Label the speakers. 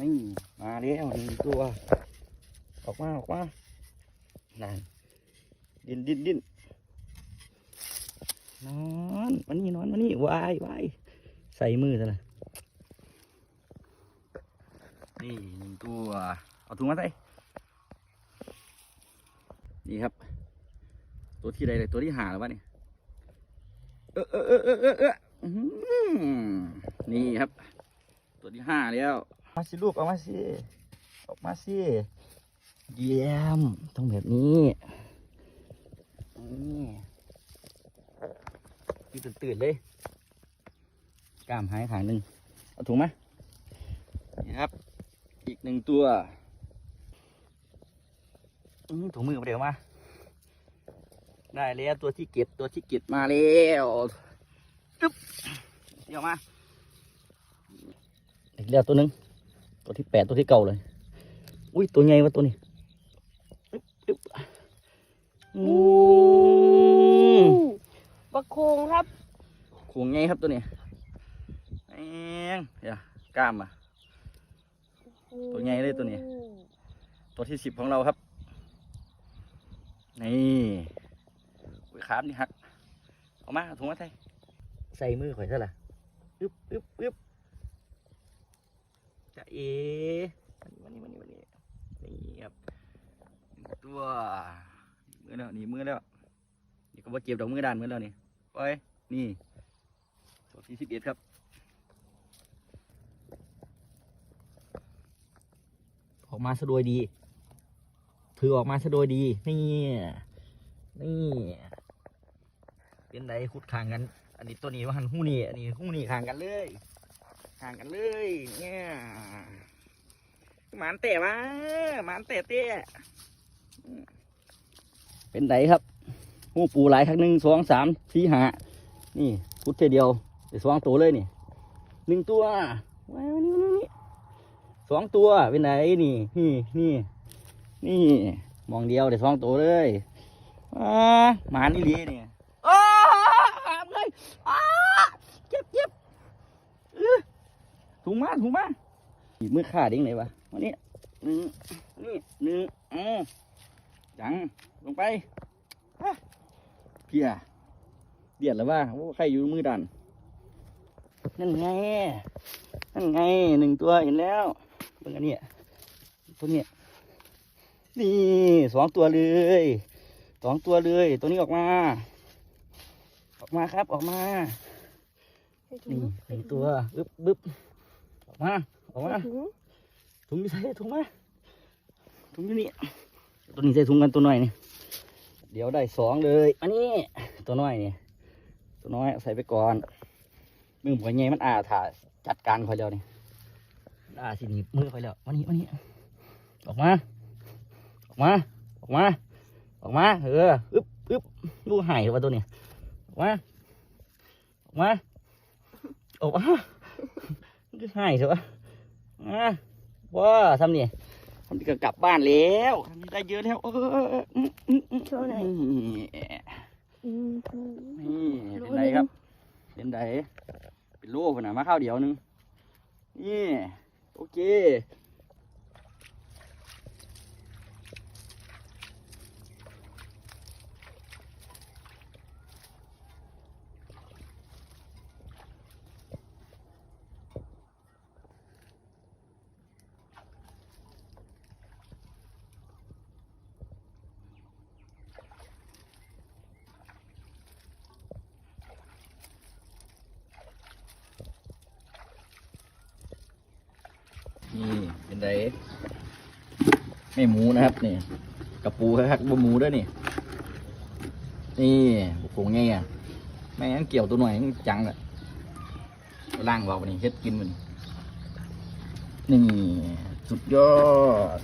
Speaker 1: นี่มาแล้วหนึ่งตัว ออกมาออกมานั่นดิ้นดิ้นดิ้นนอนมานี่นอนมานี่วายวายใส่มือซะเลยนี่หนึ่งตัว เอาถุงมาใส่ นี่ครับ ตัวที่ใดเลยตัวที่หาแล้ววะนี่เออเออเออเออเออเอออื้อหือนี่ครับ ตัวที่ห้าแล้ว มาสิลูกเอามาสิ ออกมาสิ เยี่ยม ต้องแบบนี้นี่พี่ตื่นตื่นเลย กล้ามหายขางหนึ่งเอาถุงไหมนี่ครับ อีกหนึ่งตัวถุงมือมาเดี๋ยวมา ได้แล้วตัวที่เก็บตัวที่เก็บมาแล้วจึ๊บเดี๋ยวมา อีกแล้วตัวหนึ่ง ตัวที่แปดตัวที่เก่าเลย อุ้ยตัวใหญ่วะตัวนี้อึ๊บอึ๊บอืม
Speaker 2: บักโคงครับ
Speaker 1: ขวงใหญ่ครับตัวนี้แองเดี๋ยวกล้ามอะตัวใหญ่เลยตัวนี้ ตัวที่สิบของเราครับ นี่อุ้ยขามนี่หัก เอามาเอาถุงมาใส่ใส่มือข่อยซะล่ะอึ๊บอึ๊บอึ๊บจะ เอมานี่มานี่มานี่มานี่นี่ครับหนึ่งตัวมือแล้วหนี่มือแล้วนี่ก็ว่าเจ็บดอกมือด้านมือแล้วนี่ไปนี่ตัวที่สิบเอ็ดครับออกมาสะดวยดี ถือออกมาสะดวยดี นี่ นี่ เป็นไดคุดขางกัน อันนี้ตัวนี้ว่าหันหู้นี่ อันนี้หู้นี่ขางกันเลย ขางกันเลยเนี่ยหมานเตะมาหมานเตะเตะเป็นไดครับหูปูหลายครั้งหนึ่งสองสามสี่ห้านี่พุดเทเดียวเดี๋ยวสองตัวเลยนี่หนึ่งตัวว้าวนี่นี่สองตัวเป็นไดนี่นี่นี่นี่มองเดียวเดี๋ยวสองตัวเลยอ่าหมานี่ลีเนี่ยอ้าหามเลยอ้าเจ็บเจ็บอื้อ ถุงมาถุงมาหยิบมือขาดเองไหนวะวันนี้หนึ่งนี่หนึ่งอือจังลงไปอะเพียเดียดแล้วว่าโอ้ใครอยู่มือดันนั่นไงนั่นไงหนึ่งตัวเห็นแล้วเบิ่งอันเนี้ยตัวเนี้ยนี่สองตัวเลยสองตัวเลย ตัวนี้ออกมา ออกมาครับออกมานี่หนึ่งตัวบึ๊บบึ๊บออก มาออกมาถุงนี่ใส่ถุงมาถุงอยู่นี่ตัวนี้ใส่ถุงกันตัวน้อยนี่เดี๋ยวได้สองเลยอันนี้ตัวน้อยนี่ตัวน้อยใส่ไปก่อนมือหัวใหญ่มันอาถ่าจัดการคอยแล้วนี่อาสิหนีมือคอยแล้ววันนี้วันนี้ออกมาออกมาออกมาออกมาเอออึ๊บอึ๊บดูหายว่าตัวนี้ออกมาออกมาออกมา ดูหายเถอะมาว้าทำนี่ทำนี่ก็กลับบ้านแล้วทำนี่ได้เยอะแล้วเอออืมอืมอืม
Speaker 2: โชว์หน่อย
Speaker 1: นี่
Speaker 2: อืม
Speaker 1: นี่เป็นไรครับ เป็นไรเป็นโล่ขนาดมาข้าวเดียวหนึงนี่โอเค นี่ เป็นไดไม่หมูนะครับนี่กระปูครับบ่หมูด้วยนี่ นี่บุกงไงอะแม่งเกี่ยวตัวหน่อยมันจังอะล่างบอกวันนี้เฮ็ดกินมันนี่ สุดยอด